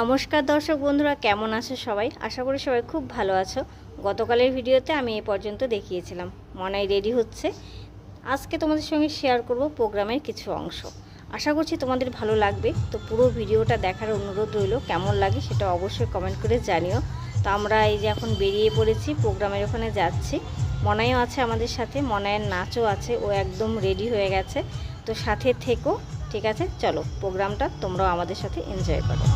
নমস্কার দর্শক বন্ধুরা, কেমন আছো সবাই? আশা করি সবাই খুব ভালো আছো। গতকালের ভিডিওতে আমি এ পর্যন্ত দেখিয়েছিলাম। মনাই রেডি হচ্ছে। আজকে তোমাদের সঙ্গে শেয়ার করব প্রোগ্রামের কিছু অংশ। আশা করছি তোমাদের ভালো লাগবে। তো পুরো ভিডিওটা দেখার অনুরোধ রইল, কেমন লাগে সেটা অবশ্যই কমেন্ট করে জানিও। তো আমরা এই যে এখন বেরিয়ে পড়েছি, প্রোগ্রামের ওখানে যাচ্ছি। মনাইও আছে আমাদের সাথে মনায়ের নাচও আছে, ও একদম রেডি হয়ে গেছে। তো সাথে থেকো, ঠিক আছে? চলো, প্রোগ্রামটা তোমরাও আমাদের সাথে এনজয় করো।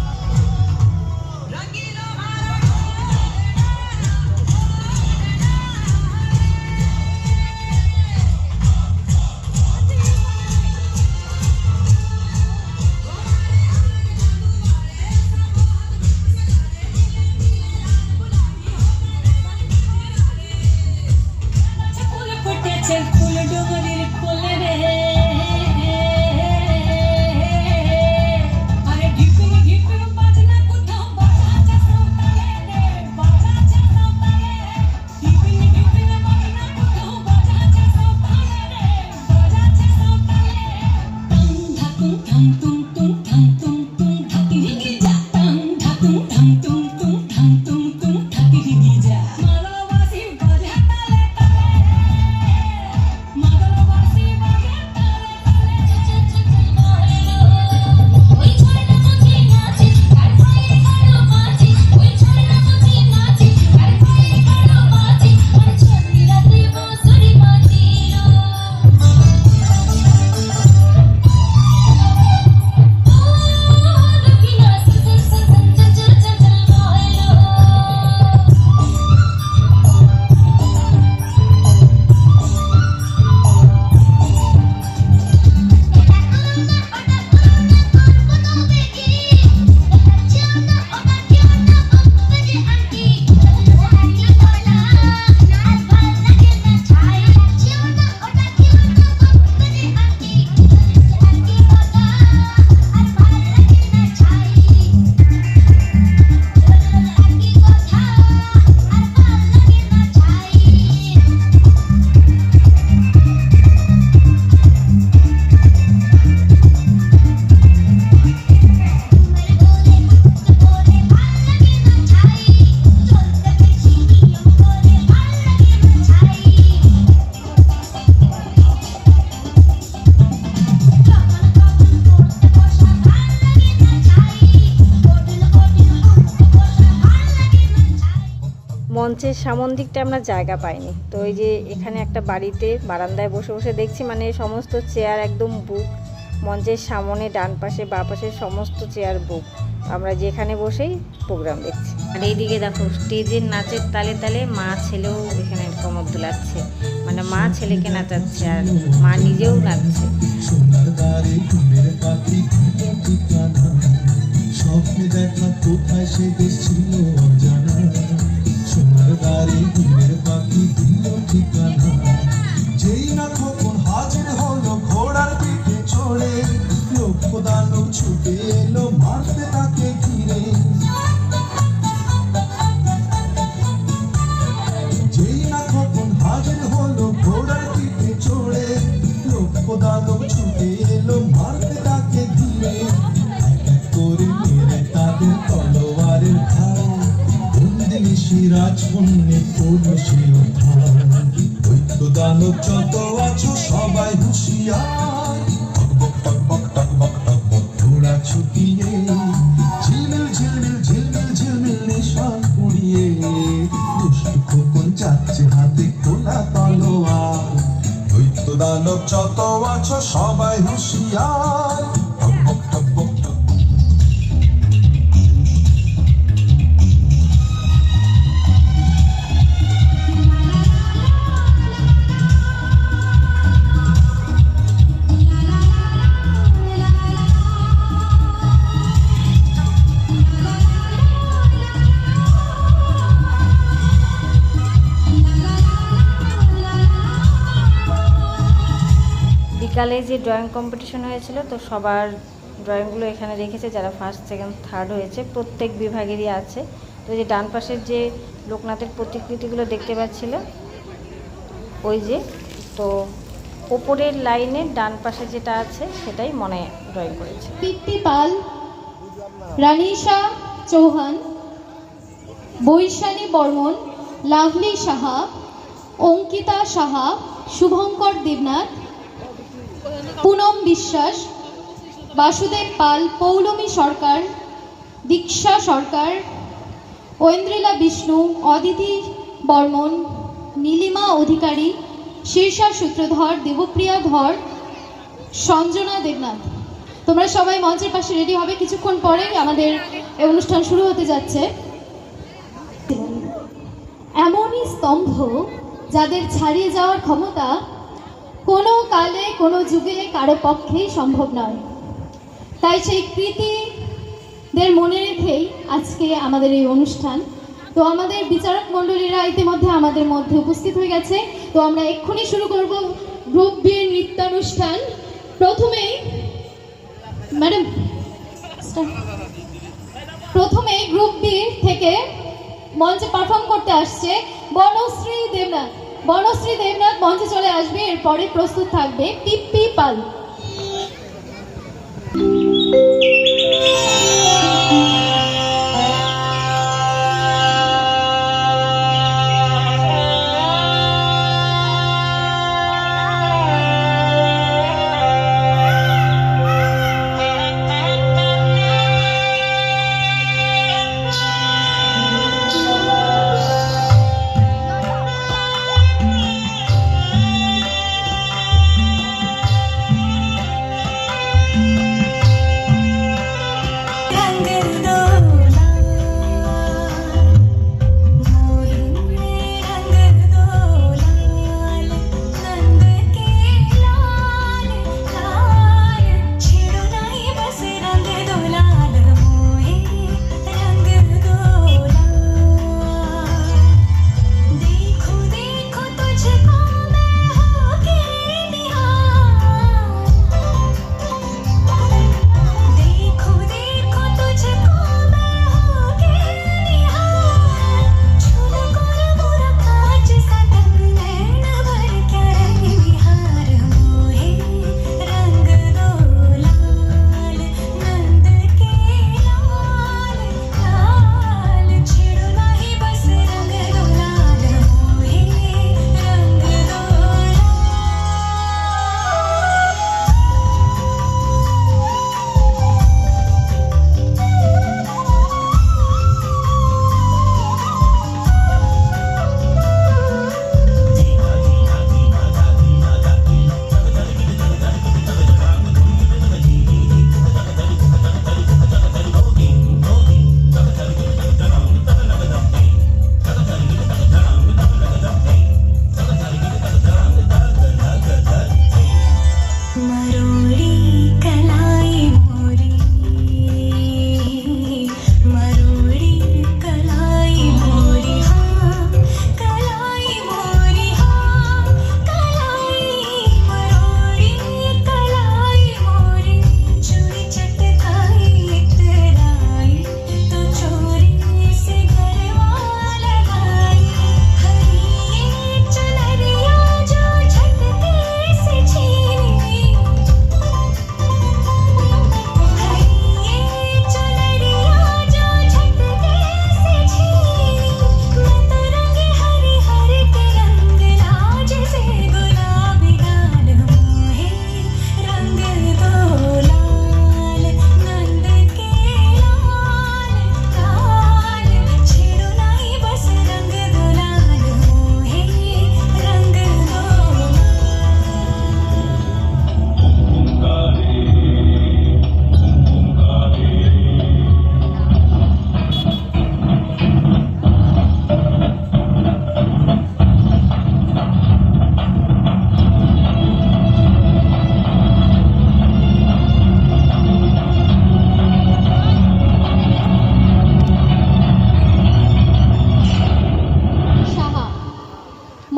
মঞ্চের সামন দিকটা আমরা জায়গা পাইনি। তো এই যে এখানে একটা বাড়িতে বারান্দায় বসে বসে দেখছি মানে সমস্ত চেয়ার একদম বুক। মঞ্চের সামনে ডান পাশে বা পাশে সমস্ত চেয়ার বুক। আমরা যেখানে বসেই প্রোগ্রাম দেখছি। আর এইদিকে দেখো স্টেজের নাচের তালে তালে মা ছেলেও এখানে কমর দুলাচ্ছে মানে মা ছেলেকে নাচাচ্ছে আর মা নিজেও নাচছে। স্বপ্নে দেখা কোথায় সে দেশ ছিল অজানা। Carinho পণ্যে যত আছো সবাই হাতে দানব যত আছো সবাই হুঁশিয়ার। বিকালে যে ড্রয়িং কম্পিটিশন হয়েছিল, তো সবার ড্রয়িংগুলো এখানে রেখেছে যারা ফার্স্ট সেকেন্ড থার্ড হয়েছে, প্রত্যেক বিভাগেরই আছে। তো যে ডান পাশের যে লোকনাথের প্রতিকৃতিগুলো দেখতে পাচ্ছিল, ওই যে, তো ওপরের লাইনে ডান পাশে যেটা আছে, সেটাই মনে ড্রয়িং করেছে। কীর্তি পাল, রানিশা চৌহান, বৈশালী বর্মন, লাভলি সাহা, অঙ্কিতা সাহা, শুভঙ্কর দেবনাথ পুনম বিশ্বাস, বাসুদেব পাল, পৌলমী সরকার, দীক্ষা সরকার, ঐন্দ্রিলা বিষ্ণু, অদিতি বর্মন, নীলিমা অধিকারী, শীর্ষা সূত্রধর, দেবপ্রিয়া ধর, সঞ্জনা দেবনাথ। তোমরা সবাই মঞ্চের পাশে রেডি হবে। কিছুক্ষণ পরেই আমাদের অনুষ্ঠান শুরু হতে যাচ্ছে। এমনই স্তম্ভ যাদের ছাড়িয়ে যাওয়ার ক্ষমতা কোনো কালে, কোনো যুগে কারও পক্ষেই সম্ভব নয়। তাই সেই কৃতিদের মনে রেখেই আজকে আমাদের এই অনুষ্ঠান। তো আমাদের বিচারক মণ্ডলীরা ইতিমধ্যে আমাদের মধ্যে উপস্থিত হয়ে গেছে। তো আমরা এক্ষুনি শুরু করব গ্রুপ বিয়ের নৃত্যানুষ্ঠান। প্রথমেই, ম্যাডাম, প্রথমে গ্রুপ বি থেকে মঞ্চে পারফর্ম করতে আসছে বনশ্রী দেবনাথ। বনশ্রী দেবনাথ মঞ্চে চলে আসবে এরপরে প্রস্তুত থাকবে পিপ্পি পাল।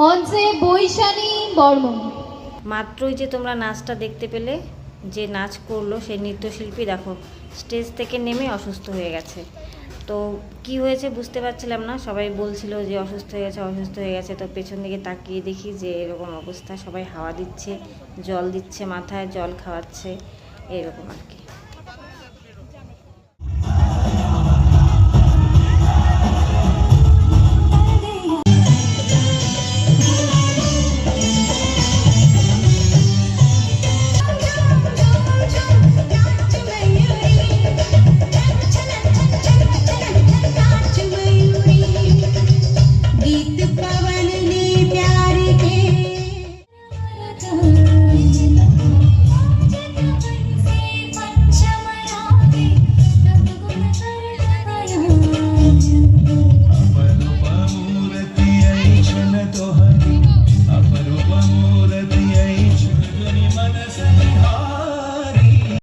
মঞ্চে বৈশালী বর্মন মাত্রই যে তোমরা নাচটা দেখতে পেলে, যে নাচ করল সেই নৃত্যশিল্পী, দেখো, স্টেজ থেকে নেমে অসুস্থ হয়ে গেছে। তো কি হয়েছে বুঝতে পারছিলাম না, সবাই বলছিল যে অসুস্থ হয়ে গেছে, অসুস্থ হয়ে গেছে। তো পেছন দিকে তাকিয়ে দেখি যে এরকম অবস্থা, সবাই হাওয়া দিচ্ছে, জল দিচ্ছে মাথায়, জল খাওয়াচ্ছে, এরকম আর কি।